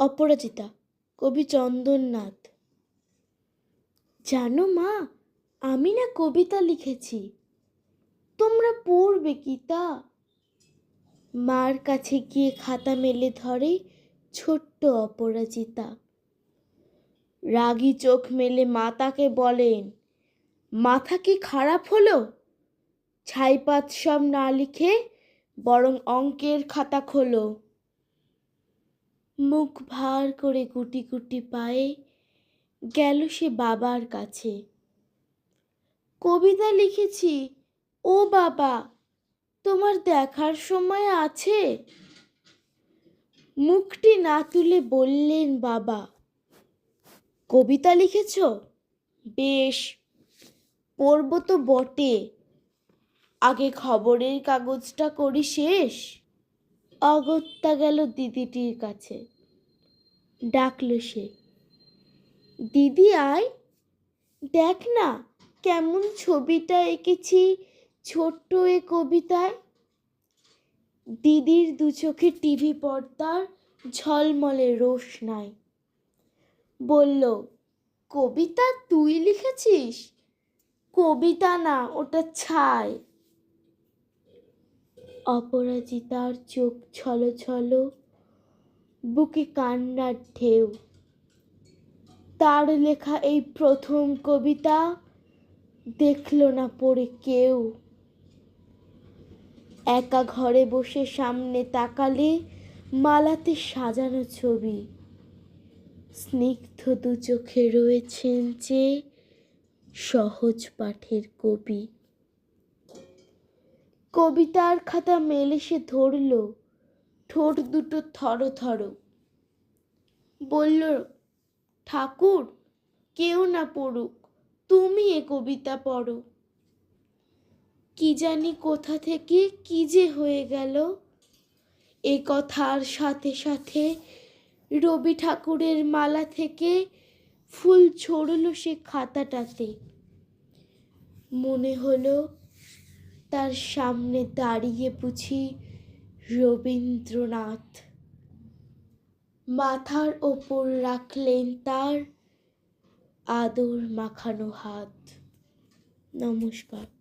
অপরাজিতা, কবি চন্দননাথ। জানো মা, আমি না কবিতা লিখেছি। তোমরা পড়বে কি তা? মার কাছে গিয়ে খাতা মেলে ধরে ছোট্ট অপরাজিতা। রাগী চোখ মেলে মাতাকে বলেন, মাথা কি খারাপ হলো? ছাইপাত সব না লিখে বরং অঙ্কের খাতা খোলো। মুখ ভার করে গুটি গুটি পায়ে গেল সে বাবার কাছে। কবিতা লিখেছি, ও বাবা, তোমার দেখার সময় আছে? মুখটি না তুলে বললেন বাবা, কবিতা লিখেছ? বেশ, পড়ব তো বটে। আগে খবরের কাগজটা করি শেষ। অগত্যা গেল দিদিটির কাছে। ডাকলো সে। দিদি আয়, দেখ না কেমন ছবিটা এঁকেছি, ছোট্ট এ কবিতায়। দিদির দু চোখে টিভি পর্দার ঝলমলে রোশনাই বলল, কবিতা তুই লিখেছিস? কবিতা না, ওটা ছাই। অপরাজিতার চোখ ছলো ছলো বুকে কান্নার ঢেউ। তার লেখা এই প্রথম কবিতা দেখল না পড়ে কেউ। একা ঘরে বসে সামনে তাকালে মালাতে সাজানো ছবি। স্নিগ্ধ দু চোখে রয়েছেন যে সহজ পাঠের কবি। কবিতার খাতা মেলে সে ধরল ঠোঁট দুটো থর থর। বলল, ঠাকুর, কেউ না পড়ুক, তুমি এ কবিতা পড়ো। কি জানি কোথা থেকে কি যে হয়ে গেল। এ কথার সাথে সাথে রবি ঠাকুরের মালা থেকে ফুল ছড়ল সে খাতাটাতে। মনে হলো তার সামনে দাঁড়িয়ে বুঝি রবীন্দ্রনাথ। মাথার ওপর রাখলেন তার আদর মাখানো হাত। নমস্কার।